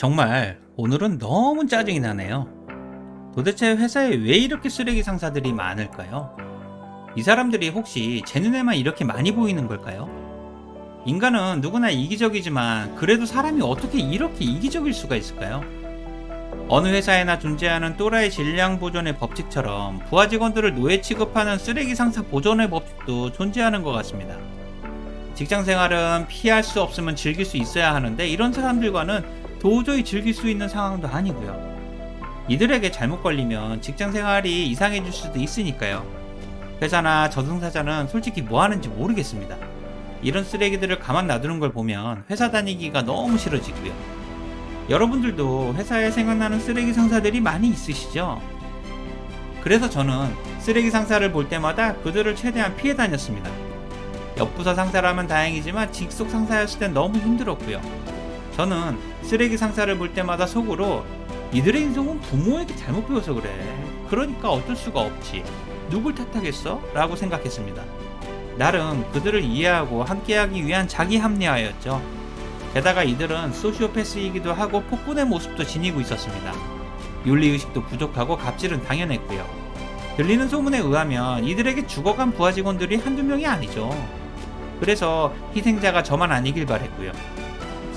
정말 오늘은 너무 짜증이 나네요. 도대체 회사에 왜 이렇게 쓰레기 상사들이 많을까요? 이 사람들이 혹시 제 눈에만 이렇게 많이 보이는 걸까요? 인간은 누구나 이기적이지만 그래도 사람이 어떻게 이렇게 이기적일 수가 있을까요? 어느 회사에나 존재하는 또라이 질량 보존의 법칙처럼 부하 직원들을 노예 취급하는 쓰레기 상사 보존의 법칙도 존재하는 것 같습니다. 직장 생활은 피할 수 없으면 즐길 수 있어야 하는데 이런 사람들과는 도저히 즐길 수 있는 상황도 아니고요. 이들에게 잘못 걸리면 직장 생활이 이상해질 수도 있으니까요. 회사나 저승사자는 솔직히 뭐 하는지 모르겠습니다. 이런 쓰레기들을 가만 놔두는 걸 보면 회사 다니기가 너무 싫어지고요. 여러분들도 회사에 생각나는 쓰레기 상사들이 많이 있으시죠? 그래서 저는 쓰레기 상사를 볼 때마다 그들을 최대한 피해 다녔습니다. 옆부서 상사라면 다행이지만 직속 상사였을 땐 너무 힘들었고요. 저는 쓰레기 상사를 볼 때마다 속으로 이들의 인성은 부모에게 잘못 배워서 그래. 그러니까 어쩔 수가 없지. 누굴 탓하겠어? 라고 생각했습니다. 나름 그들을 이해하고 함께하기 위한 자기 합리화였죠. 게다가 이들은 소시오패스이기도 하고 폭군의 모습도 지니고 있었습니다. 윤리의식도 부족하고 갑질은 당연했고요. 들리는 소문에 의하면 이들에게 죽어간 부하 직원들이 한두 명이 아니죠. 그래서 희생자가 저만 아니길 바랬고요.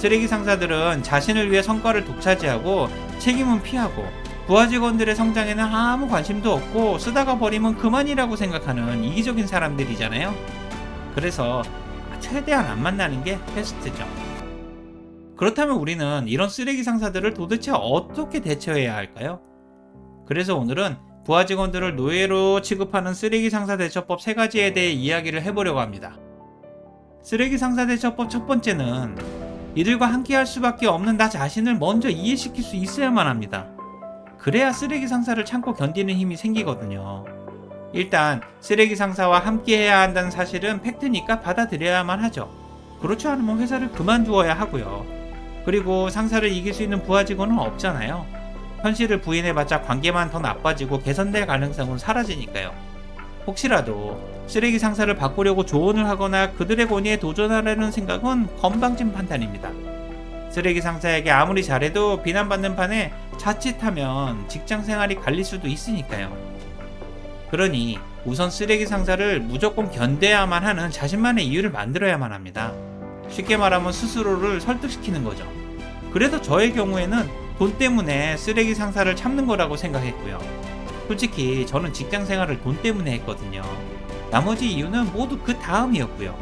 쓰레기 상사들은 자신을 위해 성과를 독차지하고 책임은 피하고 부하 직원들의 성장에는 아무 관심도 없고 쓰다가 버리면 그만이라고 생각하는 이기적인 사람들이잖아요. 그래서 최대한 안 만나는 게 베스트죠. 그렇다면 우리는 이런 쓰레기 상사들을 도대체 어떻게 대처해야 할까요? 그래서 오늘은 부하 직원들을 노예로 취급하는 쓰레기 상사 대처법 세 가지에 대해 이야기를 해보려고 합니다. 쓰레기 상사 대처법 첫 번째는 이들과 함께 할 수밖에 없는 나 자신을 먼저 이해시킬 수 있어야만 합니다. 그래야 쓰레기 상사를 참고 견디는 힘이 생기거든요. 일단 쓰레기 상사와 함께 해야 한다는 사실은 팩트니까 받아들여야만 하죠. 그렇지 않으면 회사를 그만두어야 하고요. 그리고 상사를 이길 수 있는 부하 직원은 없잖아요. 현실을 부인해봤자 관계만 더 나빠지고 개선될 가능성은 사라지니까요. 혹시라도 쓰레기 상사를 바꾸려고 조언을 하거나 그들의 권위에 도전하려는 생각은 건방진 판단입니다. 쓰레기 상사에게 아무리 잘해도 비난받는 판에 자칫하면 직장 생활이 갈릴 수도 있으니까요. 그러니 우선 쓰레기 상사를 무조건 견뎌야만 하는 자신만의 이유를 만들어야만 합니다. 쉽게 말하면 스스로를 설득시키는 거죠. 그래서 저의 경우에는 돈 때문에 쓰레기 상사를 참는 거라고 생각했고요. 솔직히 저는 직장 생활을 돈 때문에 했거든요. 나머지 이유는 모두 그 다음이었고요.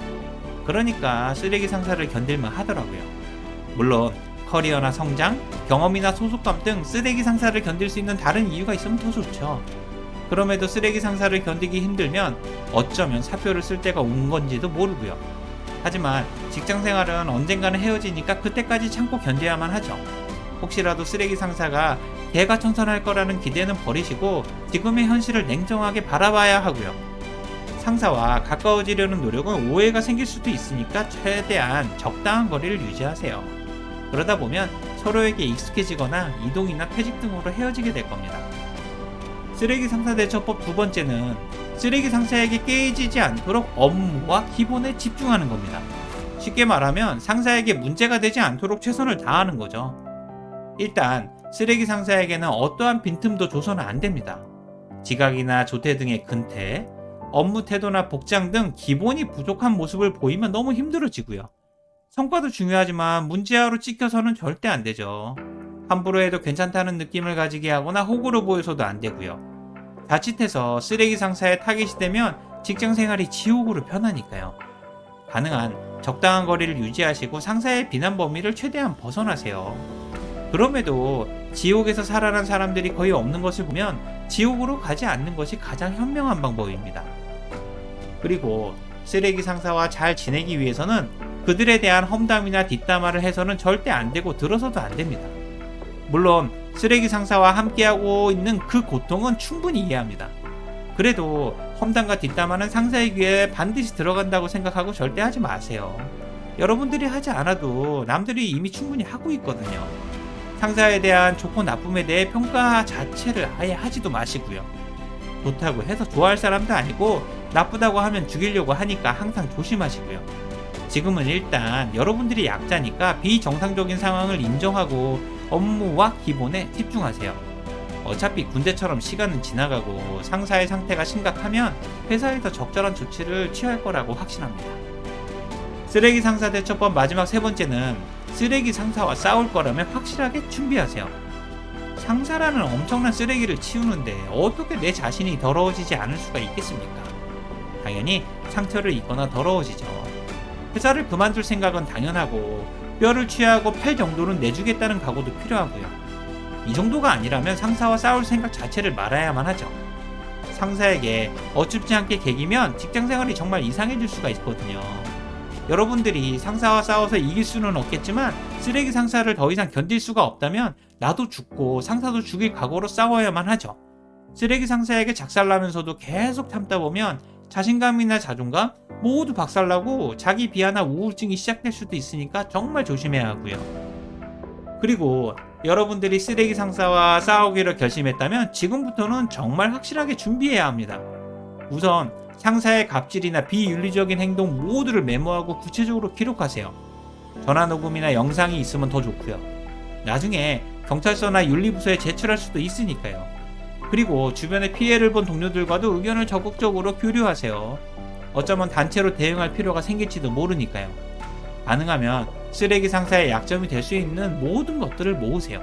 그러니까 쓰레기 상사를 견딜만 하더라고요. 물론 커리어나 성장, 경험이나 소속감 등 쓰레기 상사를 견딜 수 있는 다른 이유가 있으면 더 좋죠. 그럼에도 쓰레기 상사를 견디기 힘들면 어쩌면 사표를 쓸 때가 온 건지도 모르고요. 하지만 직장 생활은 언젠가는 헤어지니까 그때까지 참고 견뎌야만 하죠. 혹시라도 쓰레기 상사가 대가청선할 거라는 기대는 버리시고 지금의 현실을 냉정하게 바라봐야 하고요. 상사와 가까워지려는 노력은 오해가 생길 수도 있으니까 최대한 적당한 거리를 유지하세요. 그러다 보면 서로에게 익숙해지거나 이동이나 퇴직 등으로 헤어지게 될 겁니다. 쓰레기 상사 대처법 두 번째는 쓰레기 상사에게 깨지지 않도록 업무와 기본에 집중하는 겁니다. 쉽게 말하면 상사에게 문제가 되지 않도록 최선을 다하는 거죠. 일단 쓰레기 상사에게는 어떠한 빈틈도 줘서는 안 됩니다. 지각이나 조퇴 등의 근태, 업무 태도나 복장 등 기본이 부족한 모습을 보이면 너무 힘들어지고요. 성과도 중요하지만 문제아로 찍혀서는 절대 안 되죠. 함부로 해도 괜찮다는 느낌을 가지게 하거나 호구로 보여서도 안 되고요. 자칫해서 쓰레기 상사에 타깃이 되면 직장 생활이 지옥으로 변하니까요. 가능한 적당한 거리를 유지하시고 상사의 비난 범위를 최대한 벗어나세요. 그럼에도 지옥에서 살아난 사람들이 거의 없는 것을 보면 지옥으로 가지 않는 것이 가장 현명한 방법입니다. 그리고 쓰레기 상사와 잘 지내기 위해서는 그들에 대한 험담이나 뒷담화를 해서는 절대 안 되고 들어서도 안 됩니다. 물론 쓰레기 상사와 함께하고 있는 그 고통은 충분히 이해합니다. 그래도 험담과 뒷담화는 상사의 귀에 반드시 들어간다고 생각하고 절대 하지 마세요. 여러분들이 하지 않아도 남들이 이미 충분히 하고 있거든요. 상사에 대한 좋고 나쁨에 대해 평가 자체를 아예 하지도 마시고요. 좋다고 해서 좋아할 사람도 아니고 나쁘다고 하면 죽이려고 하니까 항상 조심하시고요. 지금은 일단 여러분들이 약자니까 비정상적인 상황을 인정하고 업무와 기본에 집중하세요. 어차피 군대처럼 시간은 지나가고 상사의 상태가 심각하면 회사에서 적절한 조치를 취할 거라고 확신합니다. 쓰레기 상사 대처법 마지막 세 번째는 쓰레기 상사와 싸울 거라면 확실하게 준비하세요. 상사라는 엄청난 쓰레기를 치우는데 어떻게 내 자신이 더러워지지 않을 수가 있겠습니까? 당연히 상처를 입거나 더러워지죠. 회사를 그만둘 생각은 당연하고 뼈를 취하고 팔 정도는 내주겠다는 각오도 필요하고요. 이 정도가 아니라면 상사와 싸울 생각 자체를 말아야만 하죠. 상사에게 어줍지 않게 개기면 직장 생활이 정말 이상해질 수가 있거든요. 여러분들이 상사와 싸워서 이길 수는 없겠지만 쓰레기 상사를 더 이상 견딜 수가 없다면 나도 죽고 상사도 죽일 각오로 싸워야만 하죠. 쓰레기 상사에게 작살나면서도 계속 참다 보면 자신감이나 자존감 모두 박살나고 자기 비하나 우울증이 시작될 수도 있으니까 정말 조심해야 하고요. 그리고 여러분들이 쓰레기 상사와 싸우기로 결심했다면 지금부터는 정말 확실하게 준비해야 합니다. 우선 상사의 갑질이나 비윤리적인 행동 모두를 메모하고 구체적으로 기록하세요. 전화 녹음이나 영상이 있으면 더 좋고요. 나중에 경찰서나 윤리부서에 제출할 수도 있으니까요. 그리고 주변에 피해를 본 동료들과도 의견을 적극적으로 교류하세요. 어쩌면 단체로 대응할 필요가 생길지도 모르니까요. 가능하면 쓰레기 상사의 약점이 될 수 있는 모든 것들을 모으세요.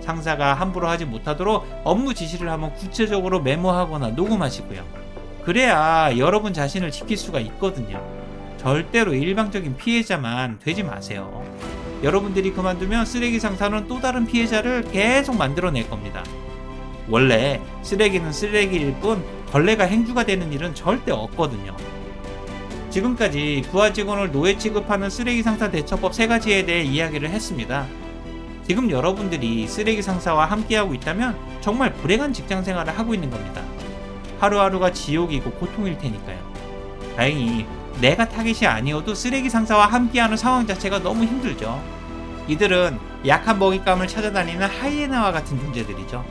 상사가 함부로 하지 못하도록 업무 지시를 하면 구체적으로 메모하거나 녹음하시고요. 그래야 여러분 자신을 지킬 수가 있거든요. 절대로 일방적인 피해자만 되지 마세요. 여러분들이 그만두면 쓰레기 상사는 또 다른 피해자를 계속 만들어낼 겁니다. 원래 쓰레기는 쓰레기일 뿐 벌레가 행주가 되는 일은 절대 없거든요. 지금까지 부하 직원을 노예 취급하는 쓰레기 상사 대처법 세 가지에 대해 이야기를 했습니다. 지금 여러분들이 쓰레기 상사와 함께하고 있다면 정말 불행한 직장 생활을 하고 있는 겁니다. 하루하루가 지옥이고 고통일 테니까요. 다행히 내가 타겟이 아니어도 쓰레기 상사와 함께하는 상황 자체가 너무 힘들죠. 이들은 약한 먹잇감을 찾아다니는 하이에나와 같은 존재들이죠.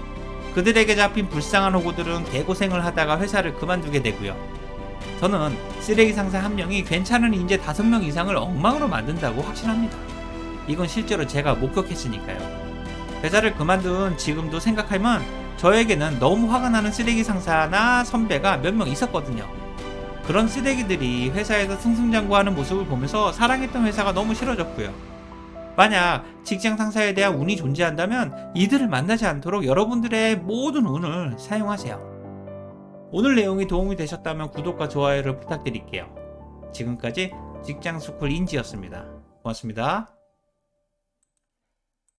그들에게 잡힌 불쌍한 호구들은 개고생을 하다가 회사를 그만두게 되고요. 저는 쓰레기 상사 한 명이 괜찮은 인재 다섯 명 이상을 엉망으로 만든다고 확신합니다. 이건 실제로 제가 목격했으니까요. 회사를 그만둔 지금도 생각하면 저에게는 너무 화가 나는 쓰레기 상사나 선배가 몇 명 있었거든요. 그런 쓰레기들이 회사에서 승승장구하는 모습을 보면서 사랑했던 회사가 너무 싫어졌고요. 만약 직장 상사에 대한 운이 존재한다면 이들을 만나지 않도록 여러분들의 모든 운을 사용하세요. 오늘 내용이 도움이 되셨다면 구독과 좋아요를 부탁드릴게요. 지금까지 직장 스쿨 인지였습니다. 고맙습니다.